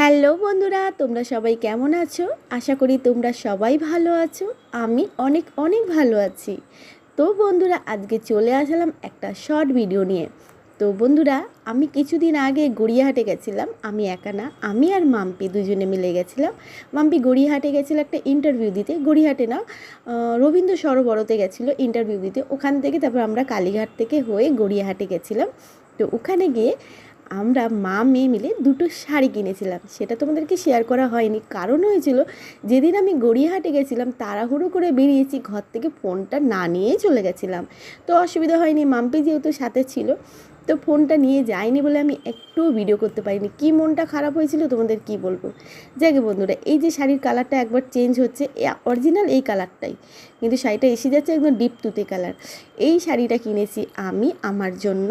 Hello বন্ধুরা, তোমরা সবাই কেমন আছো? আশা করি তোমরা সবাই ভালো আছো। আমি অনেক অনেক ভালো আছি। তো বন্ধুরা, আজকে চলে আসলাম একটা শর্ট ভিডিও নিয়ে। তো বন্ধুরা, আমি কিছুদিন আগে গড়িয়াহাটে গেছিলাম। আমি একা না, আমি আর মাম্পি দুজনে মিলে গেছিলাম। মাম্পি গড়িয়াহাটে গেছিল একটা ইন্টারভিউ দিতে। গড়িয়াহাটে না রবীন্দ্র সরোবরতে গেছিল ইন্টারভিউ দিতে। ওখান থেকে তারপর আমরা কালীঘাট থেকে হয়ে গড়িয়াহাটে গেছিলাম। তো ওখানে গিয়ে আমরা মা মেয়ে মিলে দুটো শাড়ি কিনেছিলাম। সেটা তোমাদেরকে শেয়ার করা হয়নি। কারণ হয়েছিল, যেদিন আমি গড়িয়াহাটে গেছিলাম, তাড়াহুড়ো করে বেরিয়েছি, ঘর থেকে ফোনটা না নিয়েই চলে গেছিলাম। তো অসুবিধা হয়নি, মাম্পি যেহেতু সাথে ছিল তো ফোনটা নিয়ে যাইনি বলে আমি একটুও ভিডিও করতে পারিনি। কি মনটা খারাপ হয়েছিল, তোমাদের কি বলব? যাকে বন্ধুরা, এই যে শাড়ির কালারটা একবার চেঞ্জ হচ্ছে অরিজিনাল এই কালারটাই কিন্তু শাড়িটা এসে যাচ্ছে একদম ডিপ তুতে কালার এই শাড়িটা কিনেছি আমি আমার জন্য।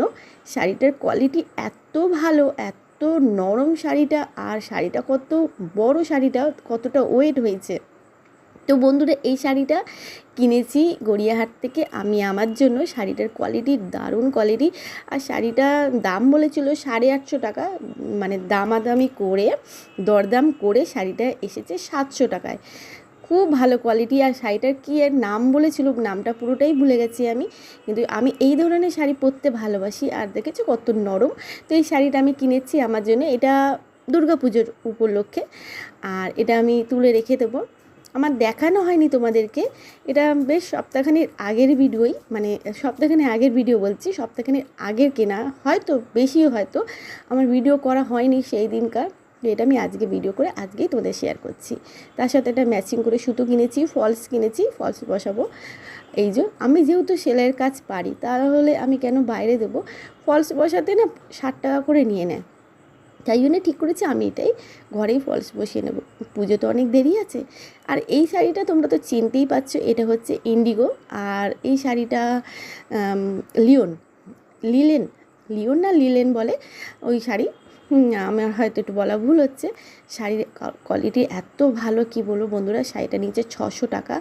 শাড়িটার কোয়ালিটি এত ভালো, এত নরম শাড়িটা, আর শাড়িটা কত বড় শাড়িটা, কতটা ওয়েট হয়েছে। তো বন্ধুরা, এই শাড়িটা কিনেছি গড়িয়াহাট থেকে। আমি আমার জন্য, শাড়িটার কোয়ালিটি দারুণ কোয়ালিটি আর শাড়িটা দাম বলেছিল সাড়ে আটশো টাকা মানে দামাদামি করে, দরদাম করে শাড়িটা এসেছে সাতশো টাকায়। খুব ভালো কোয়ালিটি আর শাড়িটার কী এর নাম বলেছিল, নামটা পুরোটাই ভুলে গেছি আমি। কিন্তু আমি এই ধরনের শাড়ি পরতে ভালোবাসি, আর দেখেছ কত নরম। তো এই শাড়িটা আমি কিনেছি আমার জন্য, এটা দুর্গাপুজোর উপলক্ষে। আর এটা আমি তুলে রেখে দেবো। দেখানো হয়নি তোমাদেরকে। এটা বেশ সপ্তাহখানির আগের ভিডিওই মানে সপ্তাহখানির আগের ভিডিও বলছি সপ্তাহখানির আগের কেনা, হয়তো বেশিও হয়তো। আমার ভিডিও করা হয়নি সেই দিনকার, তো এটা আমি আজকে ভিডিও করে আজকেই তোমাদের শেয়ার করছি। তার সাথে একটা ম্যাচিং করে সুতো কিনেছি ফলস কিনেছি ফলস বসাবো। এই যে, আমি যেহেতু সেলাইয়ের কাজ পারি, তাহলে আমি কেন বাইরে দেবো? ফলস বসাতে না ষাট টাকা করে নিয়ে নেয়। তাই জন্যে ঠিক করেছি, আমি এটাই ঘরেই ফলস বসিয়ে নেব। পুজো তো অনেক দেরি আছে। আর এই শাড়িটা তোমরা তো চিনতেই পারছ, এটা হচ্ছে ইন্ডিগো। আর এই শাড়িটা লিওন, লিলেন, লিওন না লিলেন বলে ওই শাড়ি। আমার হয়তো একটু বলা ভুল হচ্ছে। শাড়ির কোয়ালিটি এত ভালো, কি বলব বন্ধুরা? শাড়িটা নিচে ছশো টাকা।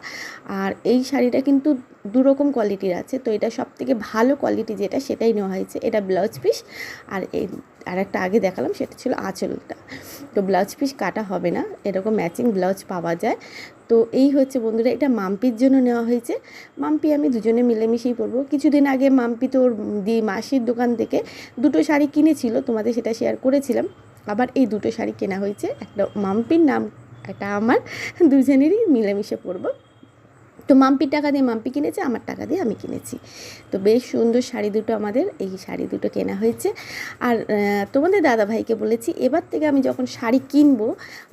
আর এই শাড়িটা কিন্তু দু রকম কোয়ালিটির আছে। তো এটা সব থেকে ভালো কোয়ালিটি যেটা, সেটাই নেওয়া হয়েছে। এটা ব্লাউজ পিস আর এই আর একটা আগে দেখালাম, সেটা ছিল আঁচলটা। তো ব্লাউজ পিস কাটা হবে না। এরকম ম্যাচিং ব্লাউজ পাওয়া যায়। তো এই হচ্ছে বন্ধুরা, এটা মাম্পির জন্য নেওয়া হয়েছে। মাম্পি আমি দুজনে মিলেমিশেই পরবো। কিছুদিন আগে মাম্পি তোর দি মাসির দোকান থেকে দুটো শাড়ি কিনেছিল, তোমাদের সেটা শেয়ার করেছিলাম। আবার এই দুটো শাড়ি কেনা হয়েছে, একটা মাম্পির নাম, একটা আমার, দুজনেরই মিলেমিশে পরবো। তো মাম্পির টাকা দিয়ে মাম্পি কিনেছে, আমার টাকা দিয়ে আমি কিনেছি। তো বেশ সুন্দর শাড়ি দুটো আমাদের, এই শাড়ি দুটো কেনা হয়েছে। আর তোমাদের দাদাভাইকে বলেছি, এবার থেকে আমি যখন শাড়ি কিনবো,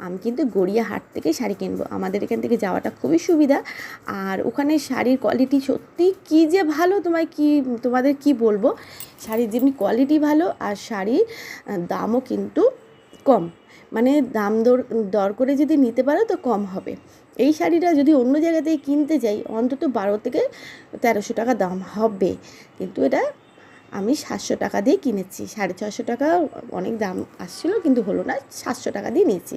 আমি কিন্তু গড়িয়াহাট থেকে শাড়ি কিনবো। আমাদের এখান থেকে যাওয়াটা খুবই সুবিধা। আর ওখানে শাড়ির কোয়ালিটি সত্যি কী যে ভালো, তোমায় কি, তোমাদের কি বলব? শাড়ির যেমনি কোয়ালিটি ভালো, আর শাড়ির দামও কিন্তু কম। মানে দাম দর দর করে যদি নিতে পারো তো কম হবে। এই শাড়িটা যদি অন্য জায়গা থেকে কিনতে যাই, অন্তত বারো থেকে তেরোশো টাকা দাম হবে। কিন্তু এটা আমি সাতশো টাকা দিয়ে কিনেছি। সাড়ে ছশো টাকা অনেক দাম আসছিল, কিন্তু হলো না, সাতশো টাকা দিয়ে নিয়েছি।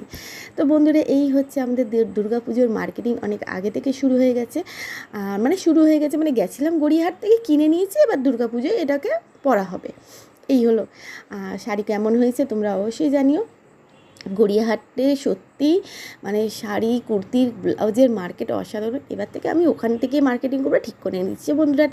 তো বন্ধুরা, এই হচ্ছে আমাদের দুর্গা পুজোর মার্কেটিং। অনেক আগে থেকে শুরু হয়ে গেছে। আর মানে শুরু হয়ে গেছে মানে গেছিলাম গড়িয়াহাট থেকে কিনে নিয়েছি, এবার দুর্গা পুজোয় এটাকে পরা হবে। এই হলো। শাড়ি কেমন হয়েছে তোমরা অবশ্যই জানিও। গড়িয়াহাটে সত্যি মানে শাড়ি কুর্তির ব্লাউজের মার্কেট অসাধারণ। এবার থেকে আমি ওখান থেকে মার্কেটিং করব, ঠিক করে নিচ্ছি। বন্ধুরা